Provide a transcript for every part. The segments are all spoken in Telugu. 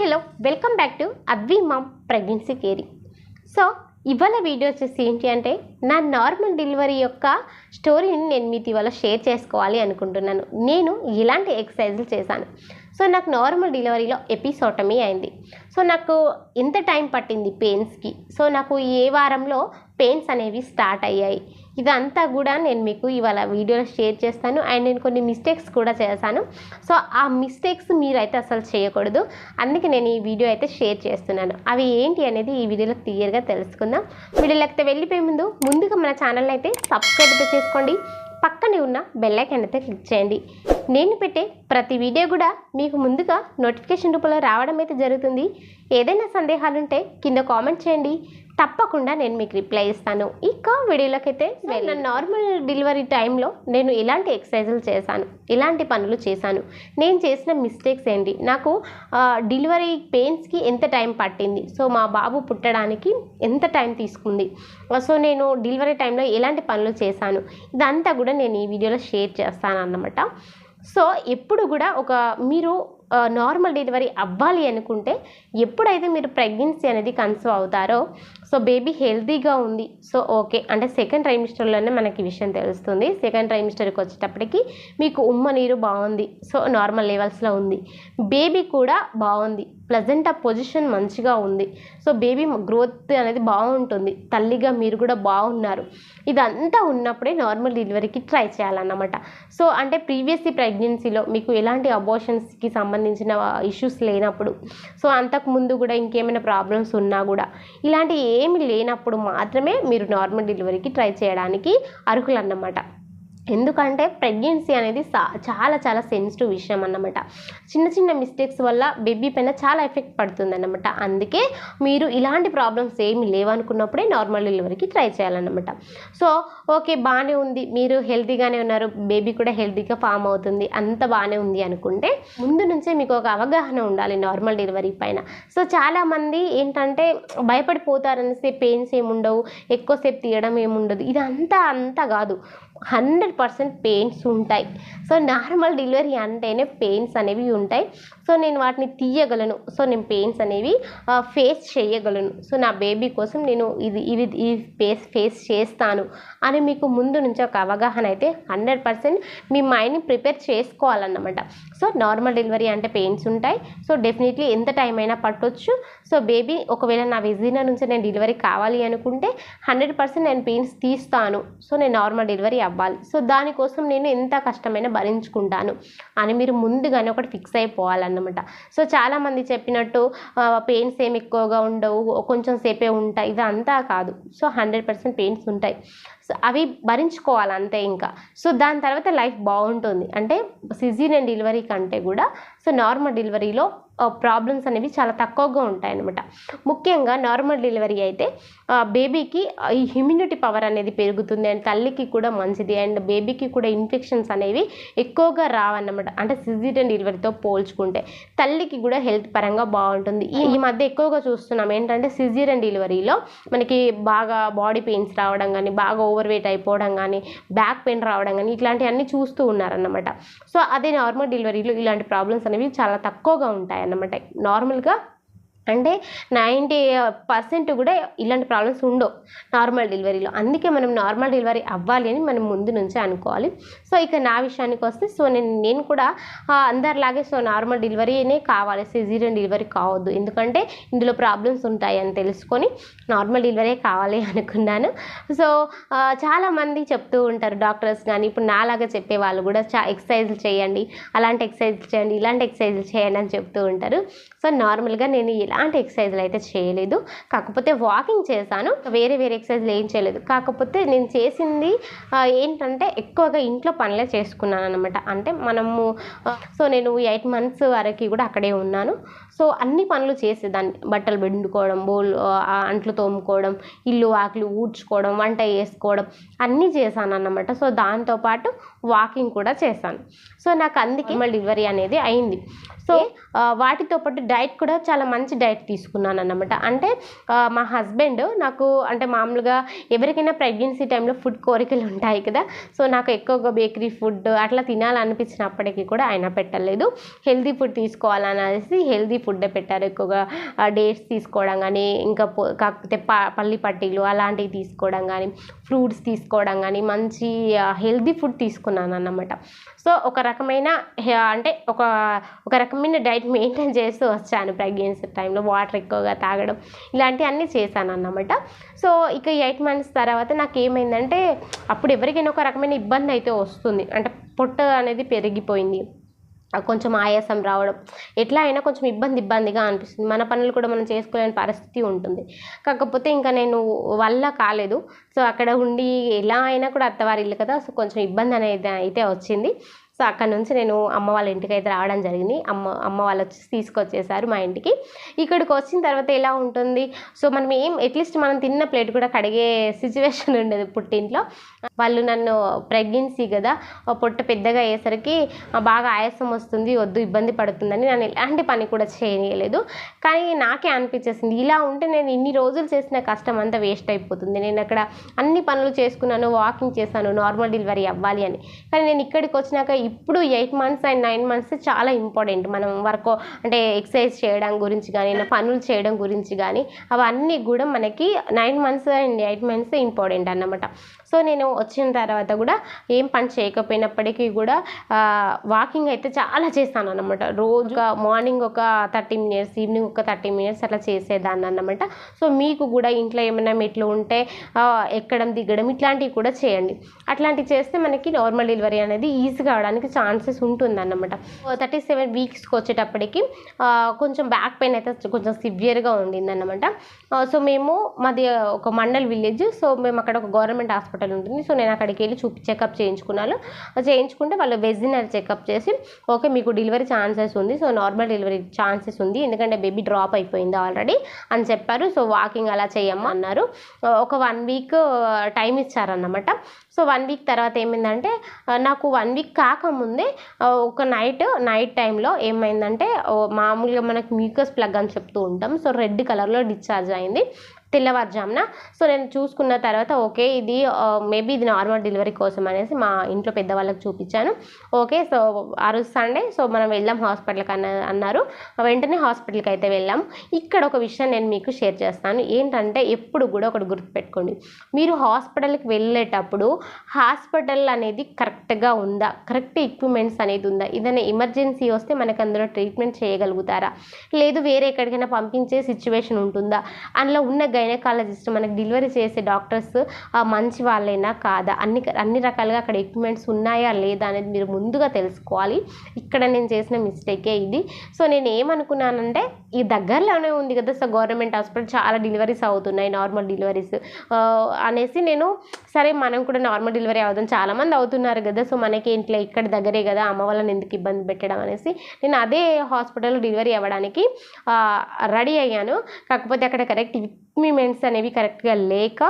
Hello welcome back to Advi mom pregnancy caring so ఇవాళ వీడియో వచ్చేసి ఏంటి అంటే నా నార్మల్ డెలివరీ యొక్క స్టోరీని నేను మీతో ఇవాళ షేర్ చేసుకోవాలి అనుకుంటున్నాను. నేను ఇలాంటి ఎక్సర్సైజులు చేశాను. సో నాకు నార్మల్ డెలివరీలో ఎపిసోటమీ అయింది. సో నాకు ఎంత టైం పట్టింది పెయిన్స్కి. సో నాకు ఏ వారంలో పెయిన్స్ అనేవి స్టార్ట్ అయ్యాయి. ఇదంతా కూడా నేను మీకు ఇవాళ వీడియోలో షేర్ చేస్తాను. అండ్ నేను కొన్ని మిస్టేక్స్ కూడా చేశాను. సో ఆ మిస్టేక్స్ మీరైతే అసలు చేయకూడదు. అందుకే నేను ఈ వీడియో అయితే షేర్ చేస్తున్నాను. అవి ఏంటి అనేది ఈ వీడియోలో క్లియర్గా తెలుసుకుందాం. వీడియోలోకి అయితే వెళ్ళిపోయే ముందు ముందుగా మన ఛానల్ని అయితే సబ్స్క్రైబ్ అయితే చేసుకోండి. పక్కనే ఉన్న బెల్ అయితే క్లిక్ చేయండి. నేను పెట్టే ప్రతి వీడియో కూడా మీకు ముందుగా నోటిఫికేషన్ రూపంలో రావడం అయితే జరుగుతుంది. ఏదైనా సందేహాలు ఉంటే కింద కామెంట్ చేయండి. తప్పకుండా నేను మీకు రిప్లై ఇస్తాను. ఇక వీడియోలోకి అయితే నా నార్మల్ డెలివరీ టైంలో నేను ఎలాంటి ఎక్సర్సైజులు చేశాను. ఎలాంటి పనులు చేశాను. నేను చేసిన మిస్టేక్స్ ఏంటి? నాకు డెలివరీ పెయిన్స్కి ఎంత టైం పట్టింది? సో మా బాబు పుట్టడానికి ఎంత టైం తీసుకుంది? సో నేను డెలివరీ టైంలో ఎలాంటి పనులు చేశాను. ఇదంతా కూడా నేను ఈ వీడియోలో షేర్ చేస్తాను అన్నమాట సో ఎప్పుడు కూడా ఒక మీరు నార్మల్ డెలివరీ అవ్వాలి అనుకుంటే ఎప్పుడైతే మీరు ప్రెగ్నెన్సీ అనేది కన్సీవ్ అవుతారో సో బేబీ హెల్తీగా ఉంది. So okay. అంటే సెకండ్ ట్రైమిస్టర్లోనే మనకి విషయం తెలుస్తుంది. సెకండ్ ట్రైమిస్టర్కి వచ్చేటప్పటికి మీకు ఉమ్మ నీరు బాగుంది. సో నార్మల్ లెవెల్స్లో ఉంది. బేబీ కూడా బాగుంది. ప్లజెంట్ ఆ పొజిషన్ మంచిగా ఉంది. సో బేబీ గ్రోత్ అనేది బాగుంటుంది. తల్లిగా మీరు కూడా బాగున్నారు. ఇదంతా ఉన్నప్పుడే నార్మల్ డెలివరీకి ట్రై చేయాలన్నమాట. సో అంటే ప్రీవియస్ ప్రెగ్నెన్సీలో మీకు ఎలాంటి అబోషన్స్కి సంబంధించిన ఇష్యూస్ లేనప్పుడు. సో అంతకు ముందు కూడా ఇంకేమైనా ప్రాబ్లమ్స్ ఉన్నా కూడా. ఇలాంటి ఏమి లేనప్పుడు మాత్రమే మీరు నార్మల్ డెలివరీకి ట్రై చేయడానికి అర్హులన్నమాట. ఎందుకంటే ప్రెగ్నెన్సీ అనేది సా- చాలా చాలా సెన్సిటివ్ విషయం అన్నమాట. చిన్న చిన్న మిస్టేక్స్ వల్ల బేబీ పైన చాలా ఎఫెక్ట్ పడుతుంది అన్నమాట అందుకే మీరు ఇలాంటి ప్రాబ్లమ్స్ ఏమి లేవనుకున్నప్పుడే నార్మల్ డెలివరీకి ట్రై చేయాలన్నమాట. సో ఓకే బాగానే ఉంది. మీరు హెల్తీగానే ఉన్నారు. బేబీ కూడా హెల్తీగా ఫామ్ అవుతుంది. అంత బాగానే ఉంది అనుకుంటే ముందు నుంచే మీకు ఒక అవగాహన ఉండాలి నార్మల్ డెలివరీ పైన. సో చాలామంది ఏంటంటే భయపడిపోతారనేసి పెయిన్స్ ఏముండవు. ఎక్కువసేపు తీయడం ఏముండదు. ఇదంతా అంతా కాదు. హండ్రెడ్ పర్సెంట్ పెయిన్స్ ఉంటాయి. సో నార్మల్ డెలివరీ అంటేనే పెయిన్స్ అనేవి ఉంటాయి. సో నేను వాటిని తీయగలను. సో నేను పెయిన్స్ అనేవి ఫేస్ చేయగలను. సో నా బేబీ కోసం నేను ఇది ఇవి ఈ ఫేస్ ఫేస్ చేస్తాను అని మీకు ముందు నుంచి ఒక అవగాహన అయితే హండ్రెడ్ పర్సెంట్ మీ మైండ్ని ప్రిపేర్ చేసుకోవాలన్నమాట. సో నార్మల్ డెలివరీ అంటే పెయిన్స్ ఉంటాయి. సో డెఫినెట్లీ ఎంత టైం అయినా పట్టొచ్చు. సో బేబీ ఒకవేళ నా విజినా నుంచి నేను డెలివరీ కావాలి అనుకుంటే హండ్రెడ్ పర్సెంట్ నేను పెయిన్స్ తీస్తాను. సో నేను నార్మల్ డెలివరీ అవ్వాలి. సో దానికోసం నేను ఎంత కష్టమైనా భరించుకుంటాను అని మీరు ముందుగానే ఒకటి ఫిక్స్ అయిపోవాలన్నమాట. సో చాలామంది చెప్పినట్టు పెయిన్స్ ఏమి ఎక్కువగా ఉండవు కొంచెం సేపే ఉంటాయి ఇదంతా కాదు. సో హండ్రెడ్ పర్సెంట్ పెయిన్స్ ఉంటాయి. సో అవి భరించుకోవాలి అంతే ఇంకా. సో దాని తర్వాత లైఫ్ బాగుంటుంది. అంటే సిజీరియన్ డెలివరీ కంటే కూడా సో నార్మల్ డెలివరీలో ప్రాబ్లమ్స్ అనేవి చాలా తక్కువగా ఉంటాయి అన్నమాట ముఖ్యంగా నార్మల్ డెలివరీ అయితే బేబీకి ఈ ఇమ్యూనిటీ పవర్ అనేది పెరుగుతుంది అండ్ తల్లికి కూడా మంచిది అండ్ బేబీకి కూడా ఇన్ఫెక్షన్స్ అనేవి ఎక్కువగా రావన్నమాట. అంటే సిజిటన్ డెలివరీతో పోల్చుకుంటే తల్లికి కూడా హెల్త్ పరంగా బాగుంటుంది. ఈ ఈ మధ్య ఎక్కువగా చూస్తున్నాం ఏంటంటే సిజీరియన్ డెలివరీలో మనకి బాగా బాడీ పెయిన్స్ రావడం కానీ బాగా ఓవర్ వెయిట్ అయిపోవడం కానీ బ్యాక్ పెయిన్ రావడం కానీ ఇట్లాంటివన్నీ చూస్తూ ఉన్నారన్నమాట. సో అదే నార్మల్ డెలివరీలో ఇలాంటి ప్రాబ్లమ్స్ అనేవి చాలా తక్కువగా ఉంటాయి అనమాట నార్మల్గా అంటే నైంటీ పర్సెంట్ కూడా ఇలాంటి ప్రాబ్లమ్స్ ఉండవు నార్మల్ డెలివరీలో. అందుకే మనం నార్మల్ డెలివరీ అవ్వాలి అని మనం ముందు నుంచే అనుకోవాలి. సో ఇక నా విషయానికి వస్తే సో నేను నేను కూడా అందరిలాగే సో నార్మల్ డెలివరీనే కావాలి. సిజీరియన్ డెలివరీ కావద్దు. ఎందుకంటే ఇందులో ప్రాబ్లమ్స్ ఉంటాయి అని తెలుసుకొని నార్మల్ డెలివరీ కావాలి అనుకున్నాను. సో చాలామంది చెప్తూ ఉంటారు డాక్టర్స్ కానీ ఇప్పుడు నాలాగా చెప్పే వాళ్ళు కూడా చా ఎక్సర్సైజ్లు చేయండి అలాంటి ఎక్సర్సైజ్ చేయండి ఇలాంటి ఎక్సర్సైజ్లు చేయండి అని చెప్తూ ఉంటారు. సో నార్మల్గా నేను ఇలా ఎలాంటి ఎక్సర్సైజ్లు అయితే చేయలేదు. కాకపోతే వాకింగ్ చేశాను. వేరే వేరే ఎక్సర్సైజ్లు ఏం చేయలేదు. కాకపోతే నేను చేసింది ఏంటంటే ఎక్కువగా ఇంట్లో పనులే చేసుకున్నాను అనమాట అంటే మనము సో నేను ఎయిట్ మంత్స్ వరకు కూడా అక్కడే ఉన్నాను. సో అన్ని పనులు చేసేదాన్ని. బట్టలు పిండుకోవడం బోల్ అంట్లు తోముకోవడం ఇల్లు ఆకులు ఊడ్చుకోవడం వంట చేసుకోవడం అన్నీ చేశాను అన్నమాట. సో దాంతోపాటు వాకింగ్ కూడా చేశాను. సో నాకు అందుకే మళ్ళీ డెలివరీ అనేది అయింది. సో వాటితో పాటు డైట్ కూడా చాలా మంచి డైట్ తీసుకున్నాను అన్నమాట అంటే మా హస్బెండ్ నాకు అంటే మామూలుగా ఎవరికైనా ప్రెగ్నెన్సీ టైంలో ఫుడ్ కోరికలు ఉంటాయి కదా. సో నాకు ఎక్కువగా బేకరీ ఫుడ్ అట్లా తినాలనిపించినప్పటికీ కూడా ఆయన పెట్టలేదు. హెల్దీ ఫుడ్ తీసుకోవాలనేసి హెల్దీ ఫుడ్ పెట్టారు. ఎక్కువగా డేట్స్ తీసుకోవడం కానీ ఇంకా కాకపోతే ప పల్లి పట్టీలు అలాంటివి తీసుకోవడం కానీ ఫ్రూట్స్ తీసుకోవడం కానీ మంచి హెల్దీ ఫుడ్ తీసుకున్నాను అన్నమాట సో ఒక రకమైన అంటే ఒక ఒక రకమైన డైట్ మెయింటైన్ చేస్తూ వచ్చాను ప్రెగ్నెన్సీ టైంలో వాటర్ ఎక్కువగా తాగడం ఇలాంటివన్నీ చేశాను అన్నమాట. సో ఇక ఎయిట్ మంత్స్ తర్వాత నాకు ఏమైందంటే అప్పుడు ఎవరికైనా ఒక రకమైన ఇబ్బంది అయితే వస్తుంది. అంటే పొట్ట అనేది పెరిగిపోయింది. కొంచెం ఆయాసం రావడం. ఎట్లా అయినా కొంచెం ఇబ్బంది ఇబ్బందిగా అనిపిస్తుంది. మన పనులు కూడా మనం చేసుకోలేని పరిస్థితి ఉంటుంది. కాకపోతే ఇంకా నేను వల్ల కాలేదు. సో అక్కడ ఉండి ఎలా అయినా కూడా అత్తవారి ఇల్లు కదా సో కొంచెం ఇబ్బంది అనేది అయితే వచ్చింది. సో అక్కడ నుంచి నేను అమ్మ వాళ్ళ ఇంటికి అయితే రావడం జరిగింది. అమ్మ అమ్మ వాళ్ళు వచ్చి తీసుకొచ్చేసారు మా ఇంటికి. ఇక్కడికి వచ్చిన తర్వాత ఎలా ఉంటుంది? సో మనం ఏం అట్లీస్ట్ మనం తిన్న ప్లేట్ కూడా కడిగే సిచ్యువేషన్ ఉండదు పుట్టింట్లో. వాళ్ళు నన్ను ప్రెగ్నెన్సీ కదా పొట్ట పెద్దగా అయ్యేసరికి బాగా ఆయాసం వస్తుంది వద్దు ఇబ్బంది పడుతుందని నన్ను ఎలాంటి పని కూడా చేయలేదు కానీ నాకే అనిపించేసింది ఇలా ఉంటే నేను ఇన్ని రోజులు చేసిన కష్టం అంతా వేస్ట్ అయిపోతుంది. నేను అక్కడ అన్ని పనులు చేసుకున్నాను వాకింగ్ చేశాను నార్మల్ డెలివరీ అవ్వాలి అని. కానీ నేను ఇక్కడికి వచ్చినాక ఇప్పుడు eight months and nine months చాలా ఇంపార్టెంట్. మనం వర్క్ అంటే ఎక్సర్సైజ్ చేయడం గురించి కానీ పనులు చేయడం గురించి కానీ అవన్నీ కూడా మనకి nine months and eight months important అన్నమాట. సో నేను వచ్చిన తర్వాత కూడా ఏం పని చేయకపోయినప్పటికీ కూడా వాకింగ్ అయితే చాలా చేస్తాను అన్నమాట రోజు మార్నింగ్ ఒక థర్టీ మినిట్స్ ఈవినింగ్ ఒక థర్టీ మినిట్స్ అట్లా చేసేదాన్ని అన్నమాట. సో మీకు కూడా ఇంట్లో ఏమైనా మెట్లు ఉంటే ఎక్కడం దిగడం ఇట్లాంటివి కూడా చేయండి. అట్లాంటివి చేస్తే మనకి నార్మల్ డెలివరీ అనేది ఈజీగా అవడానికి ఛాన్సెస్ ఉంటుంది అన్నమాట థర్టీ సెవెన్ వీక్స్కి వచ్చేటప్పటికి కొంచెం బ్యాక్ పెయిన్ అయితే కొంచెం సివియర్గా ఉండింది అన్నమాట సో మేము మాది ఒక మండల్ విలేజ్ సో మేము అక్కడ ఒక గవర్నమెంట్ హాస్పిటల్ ఉంటుంది. సో నేను అక్కడికి వెళ్ళి చూపి చెకప్ చేయించుకున్నాను. చేయించుకుంటే వాళ్ళు వెజినరీ చెకప్ చేసి ఓకే మీకు డెలివరీ ఛాన్సెస్ ఉంది. సో నార్మల్ డెలివరీ ఛాన్సెస్ ఉంది. ఎందుకంటే బేబీ డ్రాప్ అయిపోయింది ఆల్రెడీ అని చెప్పారు. సో వాకింగ్ అలా చేయమన్నారు అన్నారు. ఒక వన్ వీక్ టైం ఇచ్చారన్నమాట. సో వన్ వీక్ తర్వాత ఏమైందంటే నాకు వన్ వీక్ కాకముందే ఒక నైట్ నైట్ టైంలో ఏమైందంటే మామూలుగా మనకు మ్యూకస్ ప్లగ్ అని చెప్తూ ఉంటాం. సో రెడ్ కలర్లో డిశ్చార్జ్ అయింది. తెల్లవారుజామున. సో నేను చూసుకున్న తర్వాత ఓకే ఇది మేబీ ఇది నార్మల్ డెలివరీ కోసం అనేసి మా ఇంట్లో పెద్దవాళ్ళకి చూపించాను. ఓకే సో ఆ రోజు సండే సో మనం వెళ్దాం హాస్పిటల్కి అన్న అన్నారు. వెంటనే హాస్పిటల్కి అయితే వెళ్ళాం. ఇక్కడ ఒక విషయం నేను మీకు షేర్ చేస్తాను. ఏంటంటే ఎప్పుడు కూడా ఒకటి గుర్తుపెట్టుకోండి. మీరు హాస్పిటల్కి వెళ్ళేటప్పుడు హాస్పిటల్ అనేది కరెక్ట్గా ఉందా? కరెక్ట్ ఎక్విప్మెంట్స్ అనేది ఉందా? ఏదైనా ఎమర్జెన్సీ వస్తే మనకు అందులో ట్రీట్మెంట్ చేయగలుగుతారా? లేదు వేరే ఎక్కడికైనా పంపించే సిచ్యువేషన్ ఉంటుందా? అందులో ఉన్న గైనకాలజిస్ట్ మనకి డెలివరీ చేసే డాక్టర్స్ మంచి వాళ్ళైనా కాదా? అన్ని అన్ని రకాలుగా అక్కడ ఎక్విప్మెంట్స్ ఉన్నాయా లేదా అనేది మీరు ముందుగా తెలుసుకోవాలి. ఇక్కడ నేను చేసిన మిస్టేకే ఇది. సో నేను ఏమనుకున్నానంటే ఈ దగ్గరలోనే ఉంది కదా సో గవర్నమెంట్ హాస్పిటల్ చాలా డెలివరీస్ అవుతున్నాయి నార్మల్ డెలివరీస్ అనేసి నేను సరే మనం కూడా నార్మల్ డెలివరీ అవుదాం. చాలామంది అవుతున్నారు కదా సో మనకి ఇంట్లో ఇక్కడ దగ్గరే కదా అమ్మ వాళ్ళని ఎందుకు ఇబ్బంది పెట్టడం అనేసి నేను అదే హాస్పిటల్లో డెలివరీ అవ్వడానికి రెడీ అయ్యాను. కాకపోతే అక్కడ కరెక్ట్ ఎక్విప్మెంట్స్ అనేవి కరెక్ట్గా లేక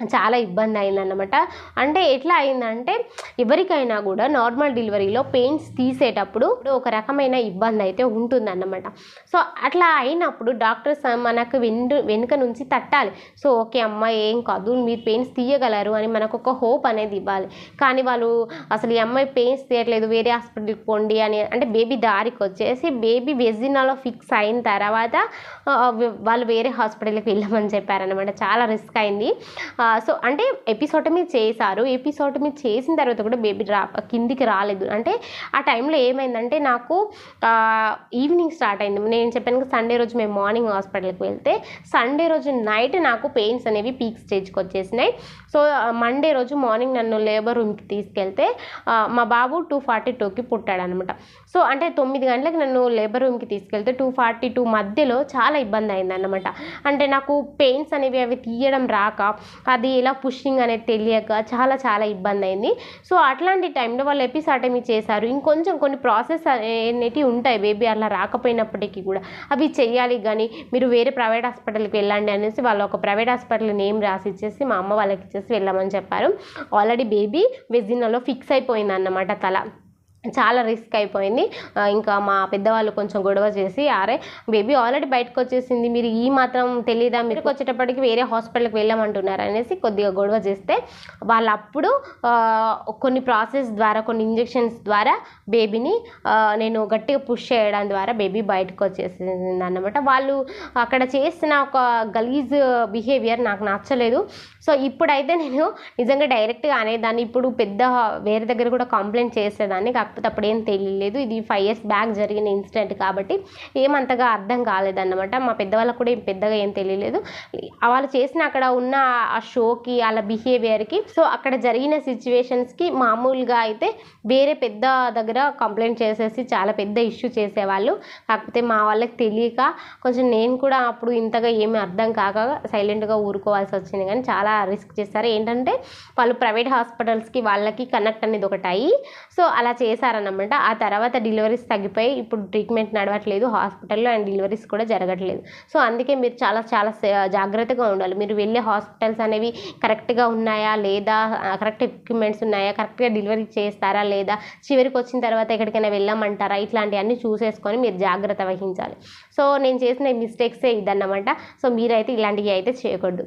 చాలా ఇబ్బంది అయిందన్నమాట. అంటే ఎట్లా అయిందంటే ఎవరికైనా కూడా నార్మల్ డెలివరీలో పెయిన్స్ తీసేటప్పుడు ఒక రకమైన ఇబ్బంది అయితే ఉంటుందన్నమాట. సో అట్లా అయినప్పుడు డాక్టర్స్ మనకు వెండు వెనుక నుంచి తట్టాలి. సో ఓకే అమ్మ ఏం కాదు మీరు పెయిన్స్ తీయగలరు అని మనకు ఒక హోప్ అనేది ఇవ్వాలి. కానీ వాళ్ళు అసలు ఈ అమ్మాయి పెయిన్స్ తీయట్లేదు వేరే హాస్పిటల్కి పోండి అని అంటే బేబీ దారికి వచ్చేసి బేబీ వెజినాలో ఫిక్స్ అయిన తర్వాత వాళ్ళు వేరే హాస్పిటల్కి వెళ్ళమని చెప్పారనమాట చాలా రిస్క్ అయింది. సో అంటే ఎపిసోటమీ చేశారు. ఎపిసోటమీ చేసిన తర్వాత కూడా బేబీ రా కిందికి రాలేదు. అంటే ఆ టైంలో ఏమైందంటే నాకు ఈవినింగ్ స్టార్ట్ అయింది. నేను చెప్పాను సండే రోజు మేము మార్నింగ్ హాస్పిటల్కి వెళ్తే సండే రోజు నైట్ నాకు పెయిన్స్ అనేవి పీక్ స్టేజ్కి వచ్చేసినాయి. సో మండే రోజు మార్నింగ్ నన్ను లేబర్ రూమ్కి తీసుకెళ్తే మా బాబు టూ ఫార్టీ టూకి పుట్టాడనమాట. సో అంటే తొమ్మిది గంటలకు నన్ను లేబర్ రూమ్కి తీసుకెళ్తే టూ ఫార్టీ టూ మధ్యలో చాలా ఇబ్బంది అయిందన్నమాట అంటే నాకు పెయిన్స్ అనేవి అవి తీయడం రాక అది ఎలా పుషింగ్ అనేది తెలియక చాలా చాలా ఇబ్బంది అయింది సో అట్లాంటి టైంలో వాళ్ళు ఎపిసాటమీ చేశారు. ఇంకొంచెం కొన్ని ప్రాసెస్ అనేటివి ఉంటాయి. బేబీ అలా రాకపోయినప్పటికీ కూడా అవి చేయాలి కానీ మీరు వేరే ప్రైవేట్ హాస్పిటల్కి వెళ్ళండి అనేసి వాళ్ళు ఒక ప్రైవేట్ హాస్పిటల్ నేమ్ రాసి ఇచ్చేసి మా అమ్మ వాళ్ళకి ఇచ్చేసి వెళ్ళమని చెప్పారు. ఆల్రెడీ బేబీ వెజినాలో ఫిక్స్ అయిపోయింది అన్నమాట తల. చాలా రిస్క్ అయిపోయింది. ఇంకా మా పెద్దవాళ్ళు కొంచెం గొడవ చేసి అరే బేబీ ఆల్రెడీ బయటకు వచ్చేసింది. మీరు ఈ మాత్రం తెలీదా? మీరు వచ్చేటప్పటికి వేరే హాస్పిటల్కి వెళ్ళమంటున్నారు అనేసి కొద్దిగా గొడవ చేస్తే వాళ్ళు అప్పుడు కొన్ని ప్రాసెస్ ద్వారా కొన్ని ఇంజెక్షన్స్ ద్వారా బేబీని నేను గట్టిగా పుష్ చేయడం ద్వారా బేబీ బయటకు వచ్చేసింది అన్నమాట వాళ్ళు అక్కడ చేసిన ఒక గలీజ్ బిహేవియర్ నాకు నచ్చలేదు. సో ఇప్పుడైతే నేను నిజంగా డైరెక్ట్గా అనేదాన్ని. ఇప్పుడు పెద్ద వేరే దగ్గర కూడా కంప్లైంట్ చేసేదాన్ని. కాకపోతే అప్పుడు ఏం తెలియలేదు. ఇది ఫైవ్ ఇయర్స్ బ్యాక్ జరిగిన ఇన్సిడెంట్ కాబట్టి ఏమంతగా అర్థం కాలేదన్నమాట. మా పెద్దవాళ్ళకు కూడా ఏం పెద్దగా ఏం తెలియలేదు. వాళ్ళు చేసిన అక్కడ ఉన్న ఆ షోకి వాళ్ళ బిహేవియర్కి సో అక్కడ జరిగిన సిచ్యువేషన్స్కి మామూలుగా అయితే వేరే పెద్ద దగ్గర కంప్లైంట్ చేసేసి చాలా పెద్ద ఇష్యూ చేసేవాళ్ళు. కాకపోతే మా వాళ్ళకి తెలియక కొంచెం నేను కూడా అప్పుడు ఇంతగా ఏమీ అర్థం కాక సైలెంట్గా ఊరుకోవాల్సి వచ్చింది. కానీ చాలా రిస్క్ చేస్తారు. ఏంటంటే వాళ్ళు ప్రైవేట్ హాస్పిటల్స్కి వాళ్ళకి కనెక్ట్ అనేది ఒకటి అయ్యి సో అలా చేశారన్నమాట. ఆ తర్వాత డెలివరీస్ తగ్గిపోయి ఇప్పుడు ట్రీట్మెంట్ నడవట్లేదు హాస్పిటల్లో అండ్ డెలివరీస్ కూడా జరగట్లేదు. సో అందుకే మీరు చాలా చాలా జాగ్రత్తగా ఉండాలి. మీరు వెళ్ళే హాస్పిటల్స్ అనేవి కరెక్ట్గా ఉన్నాయా లేదా? కరెక్ట్ ఎక్విప్మెంట్స్ ఉన్నాయా? కరెక్ట్గా డెలివరీ చేస్తారా లేదా? చివరికి వచ్చిన తర్వాత ఎక్కడికైనా వెళ్ళామంటారా? ఇట్లాంటివన్నీ చూసేసుకొని మీరు జాగ్రత్త వహించాలి. సో నేను చేసిన మిస్టేక్సే ఇదన్నమాట. సో మీరైతే ఇలాంటివి అయితే చేయకూడదు.